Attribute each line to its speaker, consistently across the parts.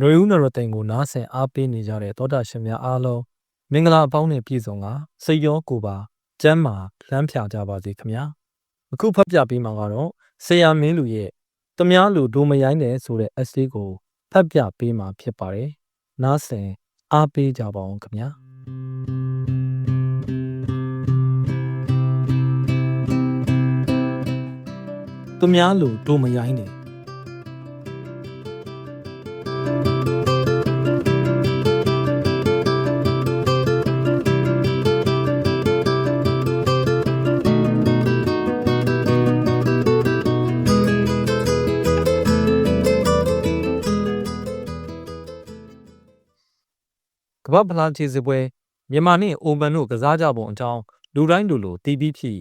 Speaker 1: နွေဦးနရသိန်ကိုနားဆင်အားပေးနေကြတဲ့သောတာရှင်များအားလုံးမင်္ဂလာအပေါင်းနဲ့ပြည့်စုံကစိတ်ရောကိုယ်ပါကျမ်းမာလမ်းဖြာကြပါစေခင်ဗျာအခုဖတ်ပြပေးမှာကတော့ဆရာမင်းလူရဲ့တမားလူဒိုမရိုင်းတယ်ဆိုတဲ့ essay ကိုဖတ်ပြပေးမှာဖြစ်ပါတယ်နားဆင်အားပေးကြပါအောင်ခင်ဗျာသူများလူဒိုမရိုင်းတယ် ကမ္ဘာဖလားခြေစစ်ပွဲမြန်မာနှင့်အိုမန်တို့ကစားကြပုံအကြောင်းလူတိုင်းလူလိုတီးပြီးဖြစ်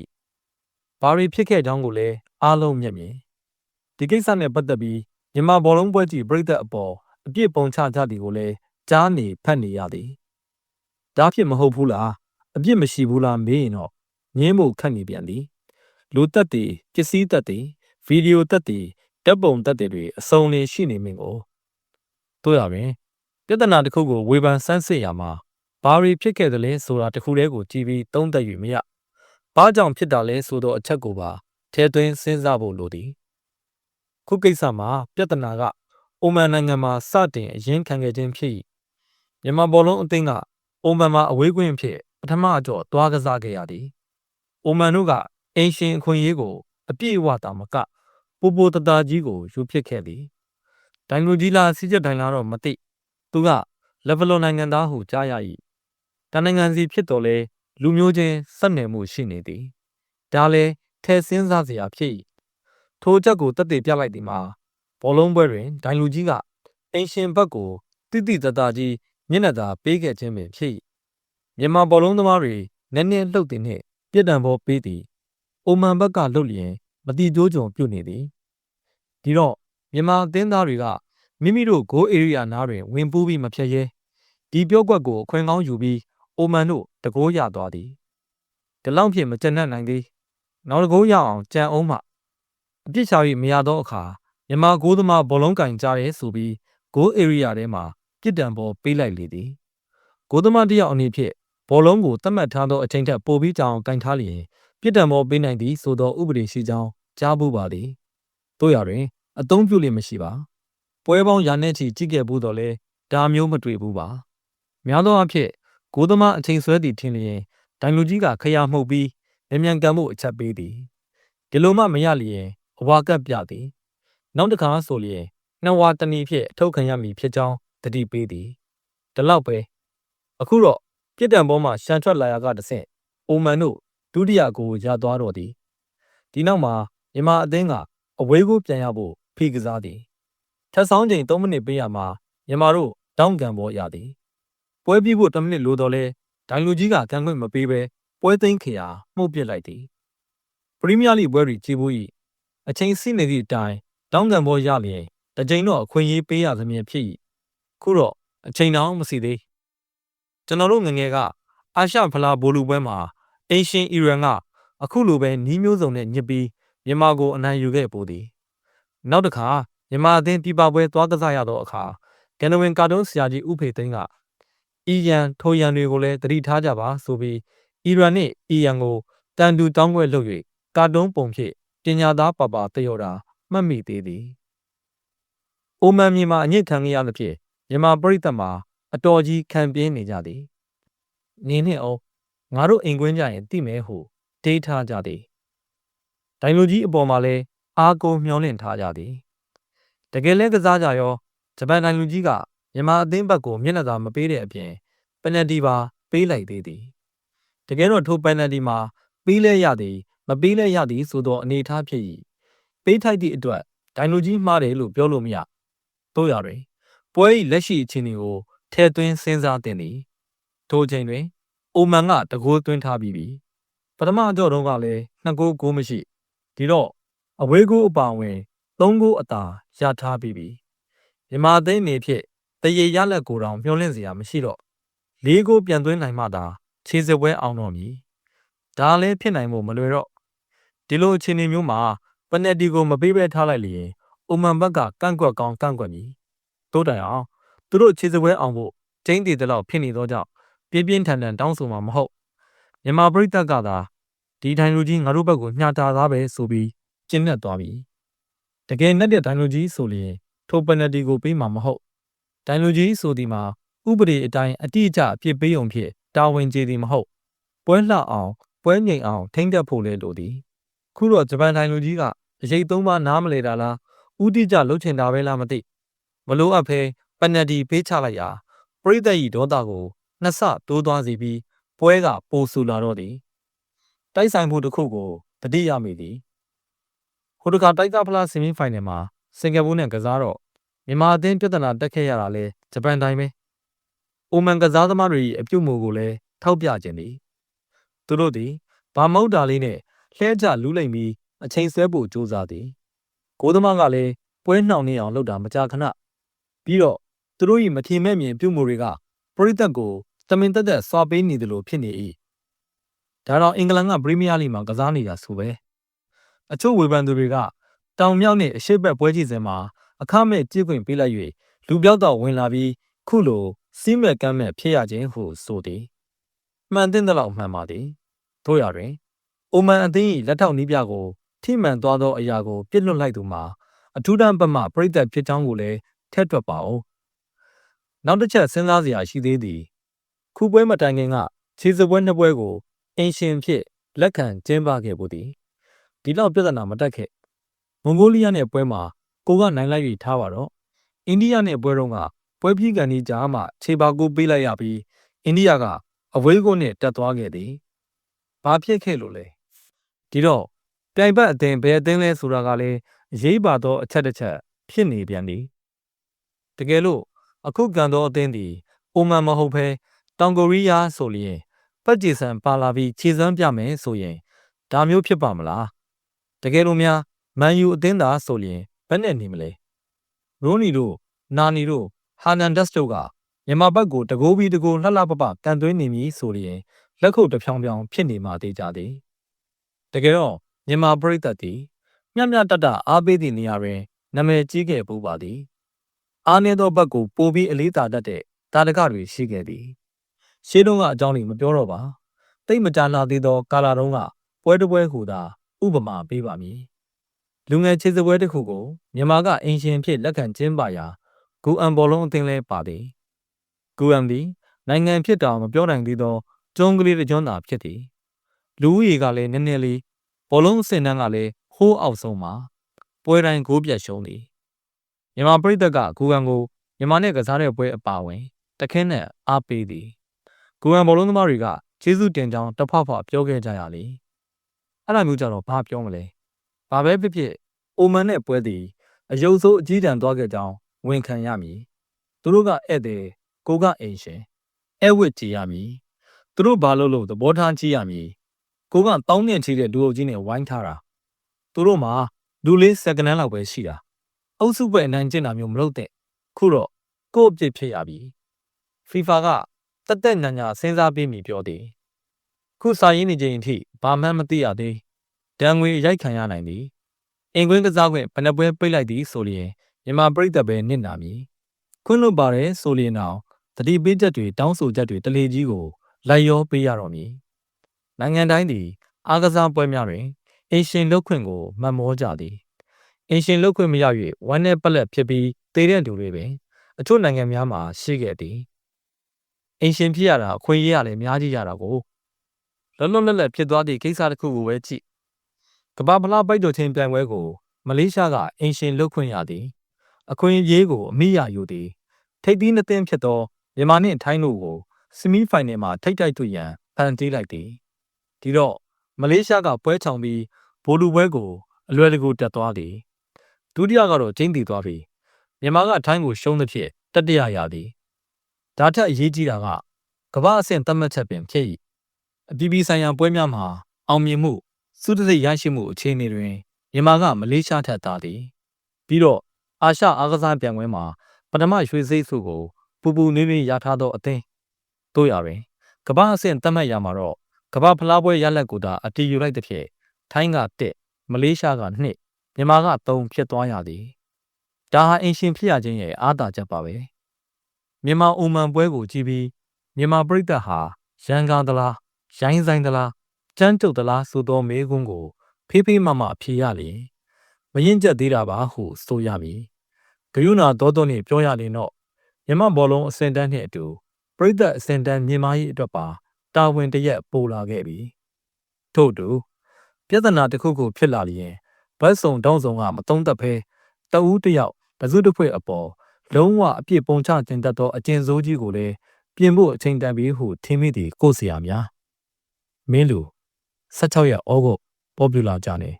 Speaker 1: ဘာတွေဖြစ်ခဲ့ကြောင်းကိုလည်းအားလုံးမျက်မြင်ဒီကိစ္စနဲ့ပတ်သက်ပြီးမြန်မာဘောလုံးပွဲကြီးပြည်သက်အပေါ်အပြစ်ပုံချကြသည်ကိုလည်းကြားနေဖတ်နေရသည်ဒါဖြစ်မဟုတ်ဘူးလားအပြစ်မရှိဘူးလားမေးရင်တော့ငင်းဖို့ခက်နေပြန်သည်လူတက်တွေပစ္စည်းတက်တွေဗီဒီယိုတက်တွေတပ်ပုံတက်တွေအစုံလင်ရှိနေမင်းကိုတို့ရပင် ပြဿနာတစ်ခုကိုဝေဖန်ဆန်းစစ်ရမှာဘာတွေဖြစ်ခဲ့သလဲဆိုတာတစ်ခုတည်းကိုကြည့်ပြီးသုံးသပ်၍မရဘာကြောင့်ဖြစ်တာလဲဆိုတော့အချက်ကိုပါထဲသွင်းစဉ်းစားဖို့လိုသည်ခုကိစ္စမှာပြဿနာကအိုမန်နိုင်ငံမှာစတင်အရင်ခံခဲ့ခြင်းဖြစ်၏မြန်မာဘောလုံးအသင်းကအိုမန်မှာအဝေးကွင်းဖြစ်ပထမအကြော့သွားကစားခဲ့ရသည်အိုမန်တို့ကအင်ရှင်အခွင့်အရေးကို အပြည့်အဝတာမကပူပူတတာကြီးကိုယူဖြစ်ခဲ့သည်ဒိုင်လူကြီးလာစီချက်ဒိုင်လာတော့မသိ သူကလက်ဗလော်နိုင်ငံသားဟုကြားရ၏တနိုင်ငံစီဖြစ်တော်လဲလူမျိုးချင်းဆက်နွယ်မှုရှိနေသည်ဒါလဲထဲစင်းစားစရာဖြစ်၏ထိုချက်ကိုတက်တည်ပြလိုက်သည်မှာဘောလုံးပွဲတွင်ဒိုင်လူကြီးကအင်ရှင်ဘက်ကိုတိတိတသားကြီးမျက်နှာသာပေးခဲ့ခြင်းပင်ဖြစ်၏မြန်မာဘောလုံးသမားတွေနည်းနည်းလှုပ်သည်နှင့်ပြစ်ဒဏ်ဘောပေးသည်အိုမန်ဘက်ကလှုပ်လျင်မတိကျိုးကြုံပြုတ်နေသည်ဒီတော့မြန်မာအသင်းသားတွေက မိမိတို့ဂိုးအေရီယာနားတွင်ဝင်ပူးပြီးမဖြတ်ရဲဒီပြော့ကွက်ကိုအခွင့်ကောင်းယူပြီးအိုမန်တို့တကိုးရသွားသည်ဒီလောက်ဖြင့်မကျန်တတ်နိုင်သေးနောက်တကိုးရအောင်ကြံအောင်မှအပြစ်ချ၍မရသောအခါမြန်မာဂိုးသမားဘောလုံးကင်ကြရဲဆိုပြီးဂိုးအေရီယာထဲမှာပြစ်ဒဏ်ပေါ်ပေးလိုက်လေသည်ဂိုးသမားတယောက်အနေဖြင့်ဘောလုံးကိုတတ်မှတ်ထားသောအချိန်ထက်ပိုပြီးကြောင်ကင်ထားလျင်ပြစ်ဒဏ်ပေါ်ပေးနိုင်သည်ဆိုသောဥပဒေရှိကြောင်းကြားဘူးပါသည်တို့ရတွင် အသုံးပြုလျက်မရှိပါ ပွဲပေါင်းရာနဲ့ချီကြည့်ခဲ့ဘူးတော့လဲဒါမျိုးမတွေ့ဘူးပါများသောအားဖြင့်ကိုသမားအချိန်ဆွဲသည်ထင်လျင်ဒိုင်လူကြီးကခရမှုတ်ပြီးလျမြန်ကံမှုအချက်ပေးသည်ဒီလိုမှမရလျင်အဝါကပ်ပြသည် နောက်တစ်ခါဆိုလျင်နှဝါတဏီဖြင့်အထုတ်ခံရမည်ဖြစ်ကြောင်းတတိပေးသည်ဒီလောက်ပဲအခုတော့ပြစ်ဒဏ်ပေါ်မှာရှန်ထွက်လာရကတဆင့်အိုမန်တို့ဒုတိယကိုရသွားတော့သည်ဒီနောက်မှာမြန်မာအသင်းကအဝေးကိုပြန်ရဖို့ဖိကစားသည် ထပ်ဆောင်ချိန်3မိနစ်ပေးရမှာမြန်မာတို့တောင်းကန်ပေါ်ရသည်ပွဲပြီးဖို့10မိနစ်လိုတော့လဲဒိုင်လူကြီးကကန်ခွင့်မပေးဘဲပွဲသိမ်းခရာမှုတ်ပစ်လိုက်သည်ပရီးမီးယားလိပွဲတွေကြီးဘူး၏အချိန်စီးနေသည့်အတိုင်းတောင်းကန်ပေါ်ရလျင်တကြိမ်တော့အခွင့်အရေးပေးရသမျှဖြစ်၏ခုတော့အချိန်တောင်မရှိသေးကျွန်တော်တို့ငငယ်ကအာရှဖလားဘိုလူပွဲမှာအင်ရှင်အီရန်ကအခုလိုပဲနီးမျိုးစုံနဲ့ညစ်ပြီးမြန်မာကိုအနိုင်ယူခဲ့ပို့သည်နောက်တစ်ခါ မြန်မာအသင်းပြပပွဲသွားကစားရသောအခါကန်နဝင်ကာတွန်းဆရာကြီးဥဖေသိန်းကအီရန်ထိုရန်တွေကိုလည်းတတိထားကြပါဆိုပြီးအီရန်နဲ့အီရန်ကိုတန်တူတောင်းခွဲလုပ်၍ကာတွန်းပုံဖြင့်ပညာသားပါပါတယောတာမှတ်မိသေးသည်။အိုမန်မြေမှာအညစ်ခံရသဖြင့်မြန်မာပြည်သက်မှာအတော်ကြီးခံပြင်းနေကြသည်။နေနဲ့အောင်ငါတို့အိမ်ကွင်းကြရင်တိမဲဟုဒေးထားကြသည်။ဒိုင်လိုကြီးအပေါ်မှာလည်းအားကိုးမျှော်လင့်ထားကြသည်။ တကယ်လဲကစားကြရောဂျပန်ဒိုင်လူကြီးကမြန်မာအသင်းဘက်ကိုမျက်နှာသာမပေးတဲ့အပြင်ပယ်နတီပါပေးလိုက်သေးသည်တကယ်တော့ထိုပယ်နတီမှာပေးလဲရသည်မပေးလဲရသည်ဆိုသောအနေအထားဖြစ်၏ပေးထိုက်သည့်အတွက်ဒိုင်လူကြီးမှားတယ်လို့ပြောလို့မရတို့ရတွင်ပွဲ၏လက်ရှိအခြေအနေကိုထဲသွင်းစဉ်းစားသင့်သည်ထိုအချိန်တွင်အိုမန်ကတကိုးသွင်းထားပြီးပြီပထမအကြော့တုန်းကလည်းနှစ်ကိုးကိုမရှိဒီတော့အဝေးကိုအပါဝင် သုံးကိုအသာရထားပြီးပြီမြမသိန်းနေဖြင့်တရေရလက်ကိုတောင်မျောလင့်စရာမရှိတော့လေးကိုပြန်သွင်းနိုင်မှသာခြေစပွဲအောင်တော့မည်ဒါလည်းဖြစ်နိုင်ဖို့မလွယ်တော့ဒီလိုအခြေအနေမျိုးမှာပနယ်တီကိုမပေးဘဲထားလိုက်လျင်အိုမန်ဘက်ကကန့်ကွက်ကောင်းကန့်ကွက်မည်တိုးတိုင်အောင်သူတို့ခြေစပွဲအောင်ဖို့ကျင်းတည်တဲ့လောက်ဖြစ်နေသောကြောင့်ပြင်းပြင်းထန်ထန်တောင်းဆိုမှာမဟုတ်မြန်မာပြည်သက်ကသာဒီဒိုင်လူကြီးငါတို့ဘက်ကိုညှာတာသားပဲဆိုပြီးကျင်းနဲ့သွားပြီ တကယ်နဲ့တဲ့ဒိုင်လူကြီးဆိုရင်ထိုပနတီကိုပေးမှာမဟုတ်ဒိုင်လူကြီးဆိုဒီမှာဥပဒေအတိုင်းအတိအကျအပြစ်ပေးုံဖြစ်တာဝန်ကျေသည်မဟုတ်ပွဲလှအောင်ပွဲငိမ်အောင်ထိမ့်တက်ဖို့လဲလိုသည်ခုတော့ဂျပန်ဒိုင်လူကြီးကအရေးသုံးပါနားမလဲတာလားဥတီကြလှုပ်ချင်တာပဲလားမသိမလို့အပ်ဖဲပနတီပေးချလိုက်ရာပရိသတ်ဤဒေါသကိုနှစ်ဆတိုးသွားစီပြီးပွဲကပိုဆူလာတော့သည်တိုက်ဆိုင်မှုတစ်ခုကိုတတိယမိသည်ဟို တခါတိုက်သားဖလားဆီမီဖိုင်နယ်မှာစင်ကာပူနဲ့ကစားတော့မြန်မာအသင်းပြဿနာတက်ခဲ့ရတာလဲဂျပန်တိုင်းပဲအိုမန်ကစားသမားတွေအပြုတ်မှုကိုလည်းထောက်ပြခြင်းသည်သူတို့သည်ဘာမုတ်တာလေးနဲ့လှဲကြလူးလိမ့်ပြီးအချိန်ဆွဲဖို့ကြိုးစားသည်ကိုသမားကလည်းပွဲနှောင်နေအောင်လုပ်တာမကြာခဏပြီးတော့သူတို့၏မထင်မဲ့မြင်ပြုမှုတွေကပရိသတ်ကိုတမင်တက်တက်စွာပေးနေတယ်လို့ဖြစ်နေ၏ဒါတော့အင်္ဂလန်ကပရီးမီးယားလိမှာကစားနေတာဆိုပဲ အချို့ဝေဖန်သူတွေကတောင်မြောက်နဲ့အရှိတ်ဘက်ပွဲကြည့်စင်မှာအခမဲ့ကြည့်ခွင့်ပေးလိုက်၍လူပြောက်တော့ဝင်လာပြီးခုလိုစီးမဲ့ကမ်းမဲ့ဖြစ်ရခြင်းဟုဆိုသည်မှန်တဲ့လောက်မှန်ပါသည်တို့ရတွင်အိုမန်အသင်း၏လက်ထောက်နီးပြကိုထိမှန်သွားသောအရာကိုပြစ်လွတ်လိုက်သူမှာအထူးတန်းပတ်မှပြိသက်ဖြစ်ချောင်းကိုလည်းထက်တွက်ပါအောင်နောက်တစ်ချက်စဉ်းစားစရာရှိသေးသည်ခုပွဲမတိုင်ခင်ကခြေစပွဲနှစ်ပွဲကိုအင်ရှင်ဖြစ်လက်ခံကျင်းပခဲ့ဖို့သည် ဒီလောက်ပြဿနာမတက်ခဲ့မွန်ဂိုလီးယားနဲ့ပွဲမှာကိုကနိုင်လိုက်ပြီးထားပါတော့အိန္ဒိယနဲ့ပွဲတော့ကပွဲပြီးကန်ဒီကြားမှာခြေပါကိုပေးလိုက်ရပြီးအိန္ဒိယကအဝေးကိုနဲ့တက်သွားခဲ့သည်ဘာဖြစ်ခဲ့လို့လဲဒီတော့ပြိုင်ဘက်အသင်းဘယ်အသင်းလဲဆိုတာကလည်းအရေးပါသောအချက်တစ်ချက်ဖြစ်နေပြန်သည်တကယ်လို့အခုကန်သောအသင်းသည်ပုံမှန်မဟုတ်ဘဲတောင်ကိုရီးယားဆိုလျင်ပတ်ဂျီဆန်ပါလာပြီးခြေစွမ်းပြမယ်ဆိုရင်ဒါမျိုးဖြစ်ပါမလားတ ကယ်လို့များမန်ယူအသင်းသာဆိုလျင်ဘယ်နဲ့နေမလဲရိုနီတို့နာနီတို့ဟာနန်ဒက်စ်တို့ကမြန်မာဘက်ကိုတကိုးပြီးတကိုးလှလှပပကန်သွင်းနေမည်ဆိုရင်လက်ခုပ်တစ်ဖြောင်းဖြောင်းဖြစ်နေမှသေးကြသည်တကယ်တော့မြန်မာပြည်သက်သည်မျှမျှတတအားပေးသည့်နေရာတွင်နာမည်ကြီးခဲ့ပူပါသည်အားနည်းသောဘက်ကိုပိုပြီးအလေးတာတတ်တဲ့တာတကတွေရှိခဲ့သည်ရှေးတုန်းကအကြောင်းတွေမပြောတော့ပါတိတ်မကြလာသေးသောကာလာတုန်းကပွဲတစ်ပွဲဟူသာ ဥပမာပေးပါမည်လူငယ်ခြေစပွဲတစ်ခုကိုမြန်မာကအင်ရှင်ဖြစ်လက်ခံကျင်းပရာဂူအန်ဘောလုံးအသင်းလဲပါသည်ဂူအန်သည်နိုင်ငံဖြစ်တာမပြောနိုင်သေးသောကျွန်းကလေးတစ်ကျွန်းသာဖြစ်သည်လူဦးရေကလည်းနည်းနည်းလေးဘောလုံးအဆင့်တန်းကလည်းဟိုးအောက်ဆုံးမှာပွဲတိုင်းဂိုးပြတ်ရှုံးသည်မြန်မာပြည်သက်ကဂူအန်ကိုမြန်မာနဲ့ကစားတဲ့ပွဲအပါဝင်တခင်းနဲ့အားပေးသည်ဂူအန်ဘောလုံးသမားတွေကကျေးဇူးတင်ကြောင်းတဖောက်ဖောက်ပြောခဲ့ကြရလေ အဲ့ဒါမျိုးကြတော့ဘာပြောမလဲဘာပဲဖြစ်ဖြစ်အိုမန်နဲ့ပွဲသည်အယုတ်ဆိုးအကြီးတန်းသွားခဲ့ကြောင်းဝန်ခံရမည်သူတို့ကဧည့်သည်ကိုကအိမ်ရှင်အဲဝစ်ကြည်ရမည်သူတို့ဘာလို့လို့သဘောထားကြည့်ရမည်ကိုကတောင်းနှင်ချီတဲ့လူအုပ်ကြီးနဲ့ဝိုင်းထားတာသူတို့မှာလူလေးစက္ကနန်းလောက်ပဲရှိတာအုပ်စုပဲအနိုင်ကျင့်တာမျိုးမလုပ်တဲ့ခုတော့ကို့အပြစ်ဖြစ်ရပြီ FIFA ကတက်တက်ညာညာစဉ်းစားပေးမိပြောသည် ခုစာရင်းနေချိန်အထိဘာမှမသိရသေးဒဏ်ငွေရိုက်ခံရနိုင်သည်အင်ကွင်းကစားခွင့်ဘယ်နှပွဲပိတ်လိုက်သည်ဆိုလျင်မြန်မာပြည်သက်ပဲနစ်နာမည်ခွင့်လွတ်ပါတယ်ဆိုလျင်တော့တတိပေးချက်တွေတောင်းဆိုချက်တွေတလေကြီးကိုလိုက်ရောပေးရတော့မည်နိုင်ငံတိုင်းသည်အားကစားပွဲများတွင်အင်ရှင်လုတ်ခွင့်ကိုမှတ်မောကြသည်အင်ရှင်လုတ်ခွင့်မရ၍ဝမ်းနဲ့ပလက်ဖြစ်ပြီးတည်တဲ့သူတွေပင်အချို့နိုင်ငံများမှာရှိခဲ့သည်အင်ရှင်ဖြစ်ရတာအခွင့်အရေးရလည်းအများကြီးရတာကို လောလောလတ်လတ်ဖြစ်သွားသည့်ကိစ္စတစ်ခုကိုပဲကြည့်ကမ္ဘာဖလားပိုက်တော်ချင်းပြိုင်ပွဲကိုမလေးရှားကအင်ရှင်လုတ်ခွင့်ရသည် အခွင့်အရေးကိုအမိရယူသည် ထိပ်သီးနှစ်သင်းဖြစ်သောမြန်မာနှင့်ထိုင်းတို့ကိုဆီမီဖိုင်နယ်မှာထိတ်တိုက်တွေ့ရန်ဖန်တီးလိုက်သည်ဒီတော့မလေးရှားကပွဲချောင်ပြီးဘိုလူပွဲကိုအလွယ်တကူတက်သွားသည်ဒုတိယကတော့ကျင်းတည်သွားပြီမြန်မာကထိုင်းကိုရှုံးသဖြင့်တတိယရသည်ဒါထက်အရေးကြီးတာကကမ္ဘာအဆင့်သတ်မှတ်ချက်ပင်ဖြစ်၏ အပြည်ပြည်ဆိုင်ရာပွဲများမှာအောင်မြင်မှုစုတစိတ်ရရှိမှုအခြေအနေတွင်မြန်မာကမလေးရှားထက်သာသည်ပြီးတော့အာရှအားကစားပြိုင်ပွဲမှာပထမရွှေစိတ်စုကိုပူပူနွေးနွေးရထားသောအသင်းတို့ရတွင်ကမ္ဘာအဆင့်သတ်မှတ်ရမှာတော့ကမ္ဘာဖလားပွဲရလက်ကိုသာအတီးယူလိုက်တဲ့ဖြစ်ထိုင်းက1မလေးရှားက2မြန်မာက3ဖြစ်သွားရသည်ဒါဟာအင်ရှင်ဖြစ်ရခြင်းရဲ့အားသာချက်ပါပဲမြန်မာအိုမန်ပွဲကိုကြည့်ပြီးမြန်မာပြည်သက်ဟာရန်ကားသလား ရိုင်းဆိုင်သလားကြမ်းကြုတ်သလားဆိုသောမေးခွန်းကို ဖေးဖေးမမအဖြေရလျင်မရင်ကျက်သေးတာပါဟုဆိုရမည်ဂယုဏသောသောနှင့်ပြောရရင်တော့မြန်မာဘောလုံးအစင်တန်းနှင့်အတူပြည်သက်အစင်တန်းမြင်မာရေးအတွက်ပါတာဝန်တရက်ပိုလာခဲ့ပြီထို့အတူပြဿနာတစ်ခုခုဖြစ်လာလျင်ဘတ်စုံတောင်းစုံကမတုံးသက်ဖဲတဦးတစ်ယောက်တစုတစ်ဖွဲ့အပေါ်လုံးဝအပြစ်ပုံချတင်တတ်သောအကျဉ်စိုးကြီးကိုလည်းပြင်ဖို့အချိန်တန်ပြီဟုထင်မိသည်ကိုဆရာများ မင်းလူ16ရက်ဩဂုတ်ပေါ်ပူလာကြနေ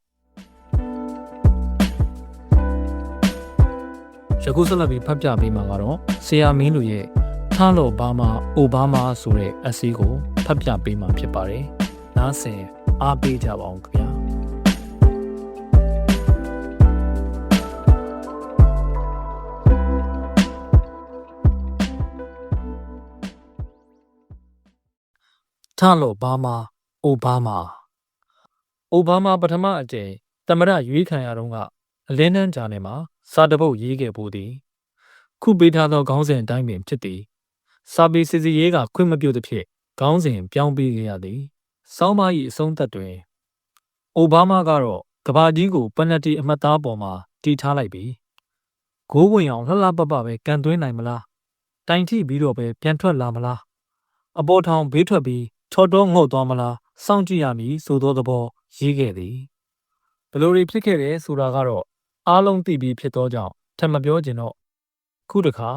Speaker 1: ယခုဆက်လက်ပြီးဖတ်ပြပေးမှာကတော့ဆရာမင်းလူရဲ့ထားလို့ဘာမာအိုဘာမာဆိုတဲ့အစီကိုဖတ်ပြပေးမှာဖြစ်ပါတယ်နားဆင်အားပေးကြပါအောင်ခင်ဗျာထလို့ဘာမာ အိုဘာမာအိုဘာမာပထမအကြိမ်တမရရွေးခံရတော့ကအလင်းနှန်းကြားထဲမှာစာတပုတ်ရေးခဲ့ဖို့သည်ခုပေးထားသောခေါင်းစဉ်အတိုင်းပင်ဖြစ်သည်စာပေစီစီရေးကခွင့်မပြုသဖြင့်ခေါင်းစဉ်ပြောင်းပေးခဲ့ရသည်စောင်းမ၏အဆုံးသက်တွင်အိုဘာမာကတော့ကဘာကြီးကိုပနတီအမှတ်သားပေါ်မှာတီထားလိုက်ပြီဂိုးဝင်အောင်လှလှပပပဲကန်သွင်းနိုင်မလားတိုင်ထိပြီးတော့ပဲပြန်ထွက်လာမလားအပေါ်ထောင်ဘေးထွက်ပြီးချော်တော့ငုတ်သွားမလား စောင့်ကြည့်ရမည်ဆိုသောသဘောရေးခဲ့သည်ဘယ်လိုတွေဖြစ်ခဲ့တယ်ဆိုတာကတော့အားလုံးသိပြီးဖြစ်သောကြောင့်ထပ်မပြောချင်တော့ခုတခါ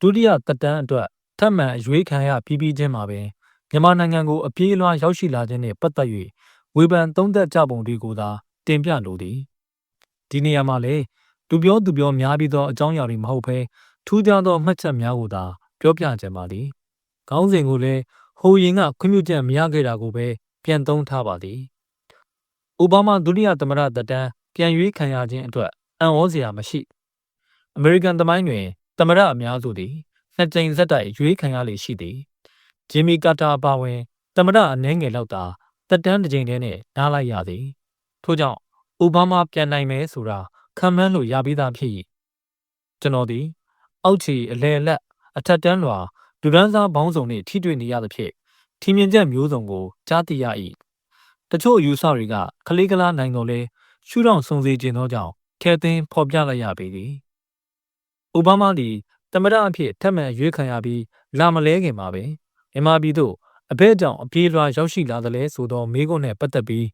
Speaker 1: ဒုတိယတက်တန်းအတွက်ထပ်မံအရွေးခံရပြီးပြီးချင်းမှာပင်မြန်မာနိုင်ငံကိုအပြေးအလွှားရောက်ရှိလာခြင်းနှင့်ပတ်သက်၍ဝေဖန်သုံးသပ်ကြပုံတွေကိုသာတင်ပြလိုသည်ဒီနေရာမှာလေသူပြောသူပြောများပြီးသောအကြောင်းအရာတွေမဟုတ်ဘဲထူးခြားသောမှတ်ချက်များကိုသာပြောပြကြပါသည်ခေါင်းစဉ်ကိုလည်းဟိုရင်ကခွင့်ပြုချက်မရခဲ့တာကိုပဲ ပြန်သုံးထားပါသည်။အိုဘားမားဒုတိယသမ္မတသက်တမ်းပြန်ရွေးခံရခြင်းအတွက်အံ့ဩစရာမရှိ။အမေရိကန်သမိုင်းတွင်သမ္မတအများစုသည်နှစ်ကြိမ်ဆက်တိုက်ရွေးခံရလေရှိသည်။ဂျင်မီကာတာပါဝင်သမ္မတအနှဲငယ်လောက်သာသက်တမ်းတစ်ကြိမ်တည်းနဲ့နားလိုက်ရသည်။ထို့ကြောင့်အိုဘားမားပြန်နိုင်မယ်ဆိုတာခံမှန်းလို့ရပြီးသားဖြစ်၏။ကျွန်တော်သည်အောက်ခြေအလဲလက်အထက်တန်းလွာလူဒန်းစားဘောင်းဆောင်နှင့်ထိတွေ့နေရသဖြင့် ထင်မြင်ချက်မျိုးစုံကိုကြားသိရ၏တချို့အယူဆတွေကခလေးကလားနိုင်တော်လဲရှုထောင့်စုံစည်းခြင်းသောကြောင့်ထဲသင်းဖော်ပြလိုက်ရပေသည်အိုဘားမားသည်တမရအဖြစ်ထက်မှန်ရွေးခံရပြီးလာမလဲခင်မှာပဲမြန်မာပြည်သို့အဘဲကြောင့်အပြေးလွှာရောက်ရှိလာသလဲဆိုသောမေးခွန်းနဲ့ပတ်သက်ပြီး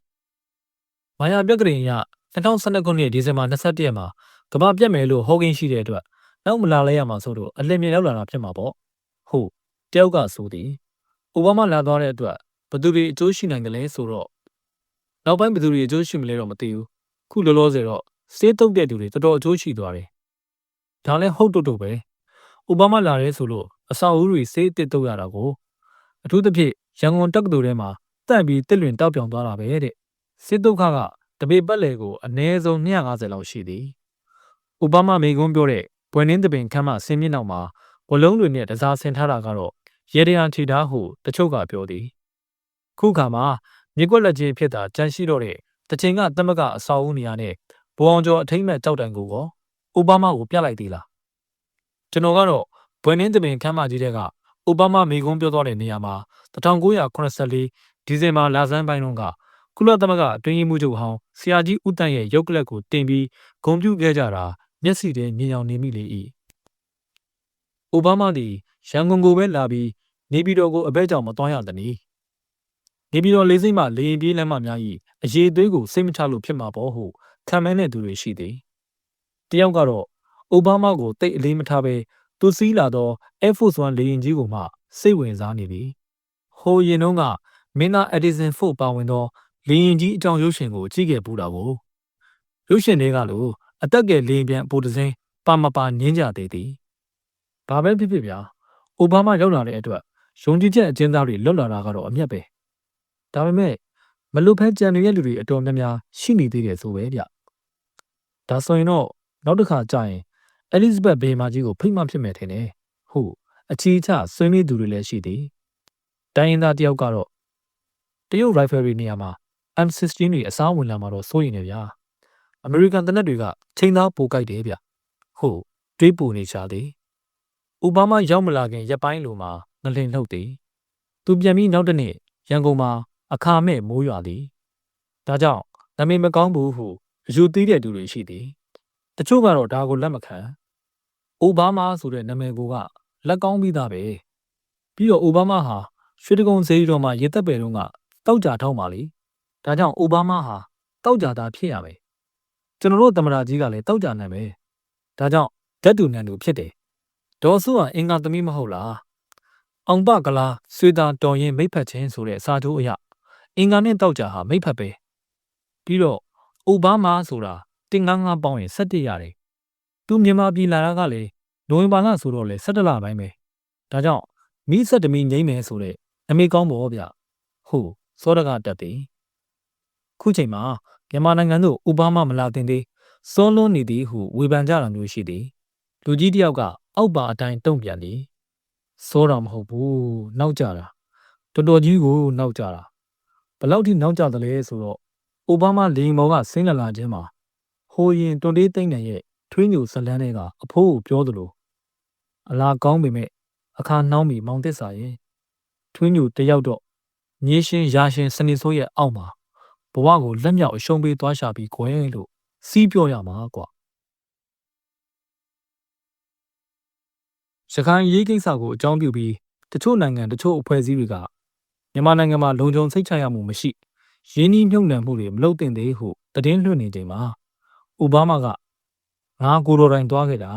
Speaker 1: မာယာပြက်ကရင်ရ2012ခုနှစ်ဒီဇင်ဘာ21ရက်မှာကမ္ဘာပြက်မယ်လို့ဟောကင်းရှိတဲ့အတွက်နောက်မလာလဲရမှာဆိုတော့အလင်းမြင်ရောက်လာတာဖြစ်မှာပေါ့ဟုတ်တယောက်ကဆိုသည် အိုဘားမားလာသွားတဲ့အတွက်ဘသူတွေအကျိုးရှိနိုင်တယ်လဲဆိုတော့နောက်ပိုင်းဘသူတွေအကျိုးရှိမလဲတော့မသိဘူးခုလောလောဆယ်တော့စေးတုတ်တဲ့သူတွေတော်တော်အကျိုးရှိသွားတယ်ဒါလည်းဟုတ်တုတ်တုတ်ပဲအိုဘားမားလာရဲဆိုလို့အဆောက်အဦတွေစေးတစ်တုတ်ရတာကိုအထူးသဖြင့်ရန်ကုန်တက္ကသိုလ်ထဲမှာတန့်ပြီးတစ်လွင်တောက်ပြောင်သွားတာပဲတဲ့စေးတုတ်ခကတပေပတ်လေကိုအနည်းဆုံး250လောက်ရှိသည်အိုဘားမားမိန့်ခွန်းပြောတဲ့ဘွယ်နင်းတပင်ခမ်းမဆင်းမြင့်နောက်မှာဝလုံးတွေနဲ့တစားဆင်ထားတာကတော့ ရေတရန်ချီတာဟုတချို့ကပြောသည်ခုခါမှာမြေကွက်လက်ချင်းဖြစ်တာကြန့်ရှိတော့တဲ့တချိန်ကသမက်ကအဆောက်အဦနေရာနဲ့ဘိုအောင်ကျော်အထိမ့်မဲ့ကြောက်တန်ကိုကောအိုဘားမားကိုပြလိုက်သေးလားကျွန်တော်ကတော့ဘွယ်နင်းတပင်ခမ်းမကြီးတဲ့ကအိုဘားမားမိကုံးပြောသွားတဲ့နေရာမှာ1984ဒီဇင်ဘာလဆန်းပိုင်းတုန်းကကုလသမဂ္ဂအတွင်းရေးမှူးချုပ်ဟောင်းဆရာကြီးဦးတန့်ရဲ့ရုပ်ကလပ်ကိုတင်ပြီးဂုံပြုခဲ့ကြတာမျက်စိထဲမြင်အောင်နေမိလေ၏အိုဘားမားသည် ရန်ကုန်ကိုပဲလာပြီးနေပြည်တော်ကိုအဘဲကြောင့်မသွားရသနည်းနေပြည်တော်လေးစိမ့်မှလေရင်ပြေးလမ်းမများ၏အရေးသွေးကိုစိတ်မချလို့ဖြစ်မှာပေါ့ဟုခံမဲတဲ့သူတွေရှိသည်တယောက်ကတော့အိုဘားမားကိုတိတ်အလေးမထားဘဲသူစည်းလာသော Air Force One လေယာဉ်ကြီးကိုမှစိတ်ဝင်စားနေသည်ဟိုရင်တုန်းကမင်းသား Edison Ford ပါဝင်သောလေယာဉ်ကြီးအကြောင်းရုပ်ရှင်ကိုကြည့်ခဲ့ပူတာကိုရုပ်ရှင်တွေကလို့အတက်ကယ်လေယာဉ်ပြန်အပိုတစင်းပါမပါနင်းကြသေးသည်ဘာပဲဖြစ်ဖြစ်ဗျာ အိုဘားမားရောက်လာတဲ့အတွက်ယုံကြည်ချက်အကျဉ်းသားတွေလွတ်လာတာကတော့အမျက်ပဲဒါပေမဲ့မလွတ်ဖက်ကြံနေတဲ့လူတွေအတော်များများရှိနေသေးတယ်ဆိုပဲဗျဒါဆိုရင်တော့နောက်တစ်ခါကြာရင်အဲလစ်ဇဘက်ဘေးမာကြီးကိုဖိတ်မှဖြစ်မယ်ထင်တယ်ဟုတ်အချီချဆွေးနွေးသူတွေလည်းရှိသေးတိုင်းရင်းသားတယောက်ကတော့တရုတ်ရိုင်ဖယ်ရီနေရာမှာ M16 တွေအစားဝင်လာမှာတော့စိုးရင်နေဗျာအမေရိကန်တနက်တွေကချိန်သားပိုကြိုက်တယ်ဗျဟုတ်တွေးပူနေကြတယ် အိုဘားမားရောက်မလာခင်ရက်ပိုင်းလိုမှာငလင်လှုပ်သည်သူပြန်ပြီးနောက်တစ်နေ့ရန်ကုန်မှာအခါမဲ့မိုးရွာသည်ဒါကြောင့်နာမည်မကောင်းဘူးဟုအယူသေးတဲ့သူတွေရှိသည်တချို့ကတော့ဒါကိုလက်မခံအိုဘားမားဆိုတဲ့နာမည်ကလက်ကောင်းပြီးသားပဲပြီးတော့အိုဘားမားဟာရွှေတကုံစေးတော်မှာရေသက်ပယ်တုန်းကတောက်ကြထောက်ပါလေဒါကြောင့်အိုဘားမားဟာတောက်ကြသားဖြစ်ရမယ်ကျွန်တော်တို့သမ္မတကြီးကလည်းတောက်ကြနိုင်ပဲဒါကြောင့်ဓာတ်တူနန်တူဖြစ်တယ် ဒေါ်စုဟာအင်္ဂါသမီးမဟုတ်လားအောင်ပကလားဆွေတာတော်ရင်မိတ်ဖက်ချင်းဆိုတဲ့စာထိုးအရအင်္ဂါနဲ့တောက်ကြဟာမိတ်ဖက်ပဲပြီးတော့အိုဘားမားဆိုတာတင်ငန်းငါးပေါင်းရင်17ရတယ်သူမြန်မာပြည်လာတာကလေနိုဝင်ဘာလဆိုတော့လေ17လပိုင်းပဲဒါကြောင့်မိဆက်တမီငိမ့်မယ်ဆိုတဲ့အမေကောင်းပေါ်ဗျဟုတ်စောရကတက်တယ်ခုချိန်မှာမြန်မာနိုင်ငံသို့အိုဘားမားမလာတင်သေးစောလွန်းနေသည်ဟုဝေဖန်ကြတာမျိုးရှိသည်လူကြီးတယောက်က အောက်ပါအတိုင်းတုံ့ပြန်သည်စောတော့မဟုတ်ဘူးနောက်ကြတာတော်တော်ကြီးကိုနောက်ကြတာဘယ်လောက်ထိနောက်ကြသလဲဆိုတော့အိုဘားမားလေမော်ကဆင်းလာလာခြင်းမှာဟိုရင်တွန်တေးသိမ့်တဲ့ရဲ့ထွေးညိုဇလန်းတွေကအဖိုးကိုပြောသလိုအလားကောင်းပေမဲ့အခါနှောင်းပြီးမောင်တက်စာရင်ထွေးညိုတယောက်တော့ညင်းရှင်းရာရှင်းစနေဆိုးရဲ့အောက်မှာဘဝကိုလက်မြောက်အရှုံးပေးသွားရှာပြီးခွဲလို့စီးပြောရမှာကွာ ရခိုင်ရေးကိစ္စကိုအကြောင်းပြုပြီးတချို့နိုင်ငံတချို့အဖွဲ့အစည်းတွေကမြန်မာနိုင်ငံမှာလုံခြုံစိတ်ချရမှုမရှိရင်းနှီးမြှုပ်နှံမှုတွေမလုပ်သင့်သေးဟုသတင်းလွှင့်နေချိန်မှာအိုဘားမားကငါကိုယ်တော်တိုင်သွားခဲ့တာ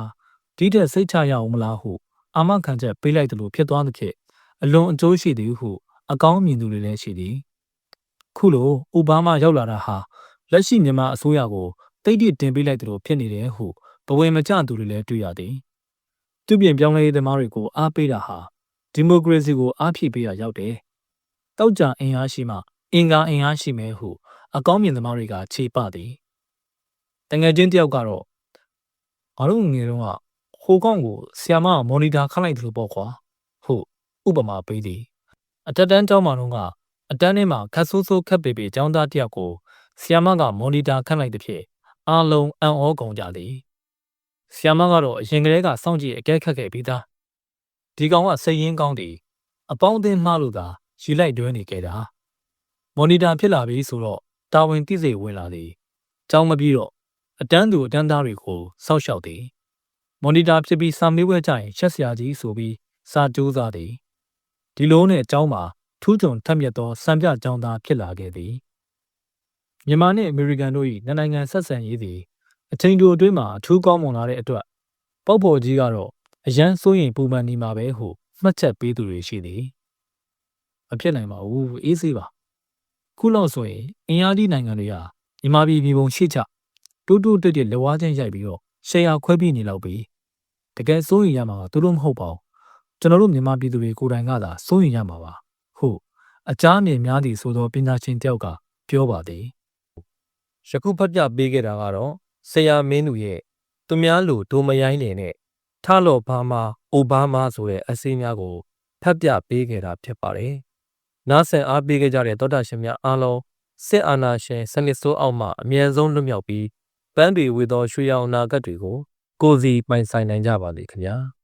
Speaker 1: ဒီတဲ့စိတ်ချရအောင်မလားဟုအာမခံချက်ပေးလိုက်တယ်လို့ဖြစ်သွားသဖြင့်အလွန်အကျိုးရှိသည်ဟုအကောင်းမြင်သူတွေလည်းရှိသည်ခုလိုအိုဘားမားရောက်လာတာဟာလက်ရှိမြန်မာအစိုးရကိုတိတ်တိတင်ပေးလိုက်တယ်လို့ဖြစ်နေတယ်ဟုဘဝင်မကျသူတွေလည်းတွေ့ရသည် သူပြင်ပြောင်းလဲရေးသမားတွေကိုအားပေးတာဟာဒီမိုကရေစီကိုအားဖြည့်ပေးရရောက်တယ်တောက်ကြအင်အားရှိမှအင်္ဂါအင်အားရှိမယ်ဟုအကောင်းမြင်သမားတွေကခြေပသည်တငယ်ချင်းတယောက်ကတော့ငါတို့ငယ်တုန်းကဟိုကောင်ကိုဆီယာမကမော်နီတာခန့်လိုက်တယ်လို့ပေါ့ကွာဟုတ်ဥပမာပေးသည်အတက်တန်းကျောင်းမှာတော့ကအတန်းထဲမှာခတ်ဆိုးဆိုးခက်ပေပေကျောင်းသားတယောက်ကိုဆီယာမကမော်နီတာခန့်လိုက်တဲ့ဖြစ်အားလုံးအံ့ဩကုန်ကြသည် ဆီယာမကတော့အရင်ကတည်းကစောင့်ကြည့်အကဲခတ်ခဲ့ပြီးသားဒီကောင်ကစိတ်ရင်းကောင်းသည်အပေါင်းအသင်းမှားလို့သာယူလိုက်တွဲနေခဲ့တာမော်နီတာဖြစ်လာပြီဆိုတော့တာဝန်သိစိတ်ဝင်လာသည်ကျောင်းမပြီးတော့အတန်းသူအတန်းသားတွေကိုစောက်ရှောက်သည်မော်နီတာဖြစ်ပြီးစာမေးပွဲကြရင်ချက်စရာကြီးဆိုပြီးစာကြိုးစားသည်ဒီလိုနဲ့အကြောင်းမှာထူးချွန်ထက်မြက်သောစံပြကျောင်းသားဖြစ်လာခဲ့သည်မြန်မာနှင့်အမေရိကန်တို့၏နှစ်နိုင်ငံဆက်ဆံရေးသည် အချိန်တိုအတွင်းမှာအထူးကောင်းမွန်လာတဲ့အတွက်ပေါ့ပေါ်ကြီးကတော့အရန်စိုးရင်ပူပန်နေမှာပဲဟုမှတ်ချက်ပေးသူတွေရှိသည်မဖြစ်နိုင်ပါဘူးအေးဆေးပါခုလောက်ဆိုရင်အင်အားကြီးနိုင်ငံတွေဟာမြန်မာပြည်ပြည်ပုံရှိချတိုးတိုးတက်တက်လက်ဝါးချင်းရိုက်ပြီးတော့ရှယ်ယာခွဲပြီးနေလောက်ပြီတကယ်စိုးရင်ရမှာကသူတို့မဟုတ်ပါဘူးကျွန်တော်တို့မြန်မာပြည်သူတွေကိုယ်တိုင်ကသာစိုးရင်ရမှာပါဟုတ်အကြမ်းမြင်များသည်ဆိုသောပညာရှင်တယောက်ကပြောပါသည်ယခုဖတ်ပြပေးခဲ့တာကတော့ ဆရာမင်းသူရဲ့သူများလူဒိုမရိုင်းနေနဲ့ထလော့ဘာမာအိုဘားမာဆိုတဲ့အစည်းများကိုဖတ်ပြပေးခဲ့တာဖြစ်ပါတယ်။နားဆင်အားပေးခဲ့ကြတဲ့သောတာရှင်များအားလုံးစစ်အာဏာရှင်စနစ်ဆိုးအောက်မှအမြဲဆုံးလွတ်မြောက်ပြီးပန်းပေဝေသောရွှေရောင်နာဂတ်တွေကိုကိုယ်စီပိုင်ဆိုင်နိုင်ကြပါစေခင်ဗျာ။